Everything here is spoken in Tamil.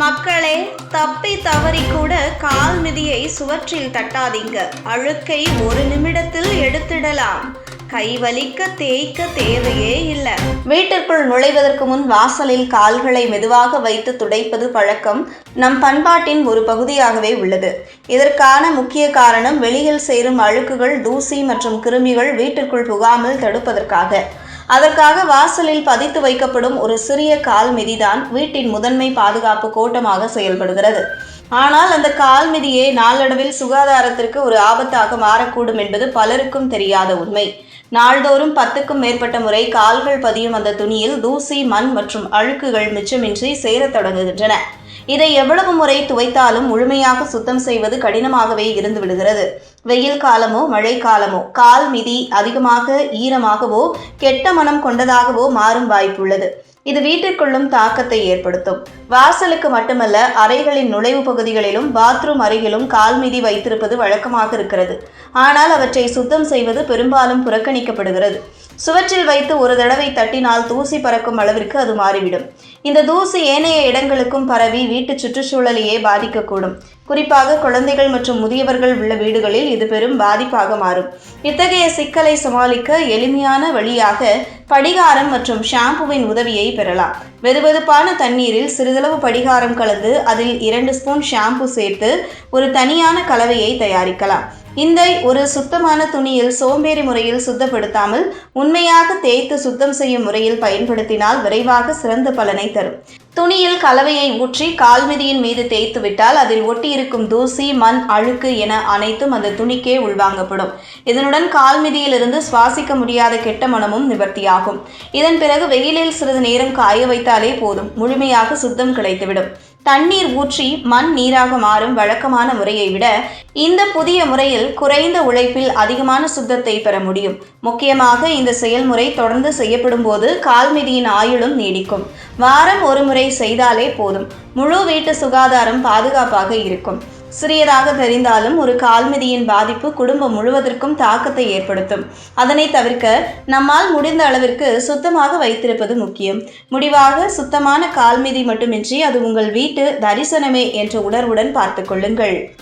மக்களே தப்பி தவறி கூட கால் மிதியை சுவற்றில் தட்டாதீங்க. அழுக்கை ஒரு நிமிடத்தில் எடுத்திடலாம். கை வலிக்க தேய்க்க தேவையே இல்லை. வீட்டிற்குள் நுழைவதற்கு முன் வாசலில் கால்களை மெதுவாக வைத்து துடைப்பது பழக்கம் நம் பண்பாட்டின் ஒரு பகுதியாகவே உள்ளது. இதற்கான முக்கிய காரணம் வெளியில் சேரும் அழுக்குகள் தூசி மற்றும் கிருமிகள் வீட்டிற்குள் புகாமல் தடுப்பதற்காக. அதற்காக வாசலில் பதித்து வைக்கப்படும் ஒரு சிறிய கால் மிதிதான் வீட்டின் முதன்மை பாதுகாப்பு கோட்டமாக செயல்படுகிறது. ஆனால் அந்த கால் மிதியே நாளடைவில் சுகாதாரத்திற்கு ஒரு ஆபத்தாக மாறக்கூடும் என்பது பலருக்கும் தெரியாத உண்மை. நாள்தோறும் பத்துக்கும் மேற்பட்ட முறை கால்கள் பதியும் அந்த துணியில் தூசி மண் மற்றும் அழுக்குகள் மிச்சமின்றி சேரத் தொடங்குகின்றன. இதை எவ்வளவு முறை துவைத்தாலும் முழுமையாக சுத்தம் செய்வது கடினமாகவே இருந்து விடுகிறது. வெயில் காலமோ மழை காலமோ கால் மிதி அதிகமாக ஈரமாகவோ கெட்ட மனம் கொண்டதாகவோ மாறும் வாய்ப்புள்ளது. இது வீட்டிற்குள்ளும் தாக்கத்தை ஏற்படுத்தும். வாசலுக்கு மட்டுமல்ல அறைகளின் நுழைவு பகுதிகளிலும் பாத்ரூம் அருகிலும் கால் மிதி வைத்திருப்பது வழக்கமாக இருக்கிறது. ஆனால் அவற்றை சுத்தம் செய்வது பெரும்பாலும் புறக்கணிக்கப்படுகிறது. சுவற்றில் வைத்து ஒரு தடவை தட்டினால் தூசி பறக்கும் அளவிற்கு அது மாறிவிடும். இந்த தூசி ஏனைய இடங்களுக்கும் பரவி வீட்டு சுற்றுச்சூழலையே பாதிக்கக்கூடும். குறிப்பாக குழந்தைகள் மற்றும் முதியவர்கள் உள்ள வீடுகளில் இது பெரும் பாதிப்பாக மாறும். இத்தகைய சிக்கலை சமாளிக்க எளிமையான வழியாக படிகாரம் மற்றும் ஷாம்புவின் உதவியை பெறலாம். வெதுவெதுப்பான தண்ணீரில் சிறிதளவு படிகாரம் கலந்து அதில் இரண்டு ஸ்பூன் ஷாம்பு சேர்த்து ஒரு தனியான கலவையை தயாரிக்கலாம். இந்த ஒரு சுத்தமான துணியில் சோம்பேறி முறையில் சுத்தப்படுத்தாமல் உண்மையாக தேய்த்து சுத்தம் செய்யும் முறையில் பயன்படுத்தினால் விரைவாக சிறந்த பலனை தரும். துணியில் கலவையை ஊற்றி கால்மிதியின் மீது தேய்த்து விட்டால் அதில் ஒட்டியிருக்கும் தூசி மண் அழுக்கு என அனைத்தும் அந்த துணிக்கே உள்வாங்கப்படும். இதனுடன் கால்மிதியிலிருந்து சுவாசிக்க முடியாத கெட்ட மனமும் நிவர்த்தியாகும். இதன் பிறகு வெயிலில் சிறிது நேரம் காய வைத்தாலே போதும். முழுமையாக சுத்தம் கிடைத்துவிடும். தண்ணீர் ஊற்றி மண் நீராக மாறும் வழக்கமான முறையை விட இந்த புதிய முறையில் குறைந்த உழைப்பில் அதிகமான சுத்தத்தை பெற முடியும். முக்கியமாக இந்த செயல்முறை தொடர்ந்து செய்யப்படும் போது கால்மிதியின் ஆயுளும் நீடிக்கும். வாரம் ஒரு முறை செய்தாலே போதும். முழு வீட்டு சுகாதாரம் பாதுகாப்பாக இருக்கும். சிறியதாக தெரிந்தாலும் ஒரு கால்மிதியின் பாதிப்பு குடும்பம் முழுவதற்கும் தாக்கத்தை ஏற்படுத்தும். அதனை தவிர்க்க நம்மால் முடிந்த அளவிற்கு சுத்தமாக வைத்திருப்பது முக்கியம். முடிவாக சுத்தமான கால்மிதி மட்டுமின்றி அது உங்கள் வீட்டு தரிசனமே என்ற உணர்வுடன் பார்த்துக் கொள்ளுங்கள்.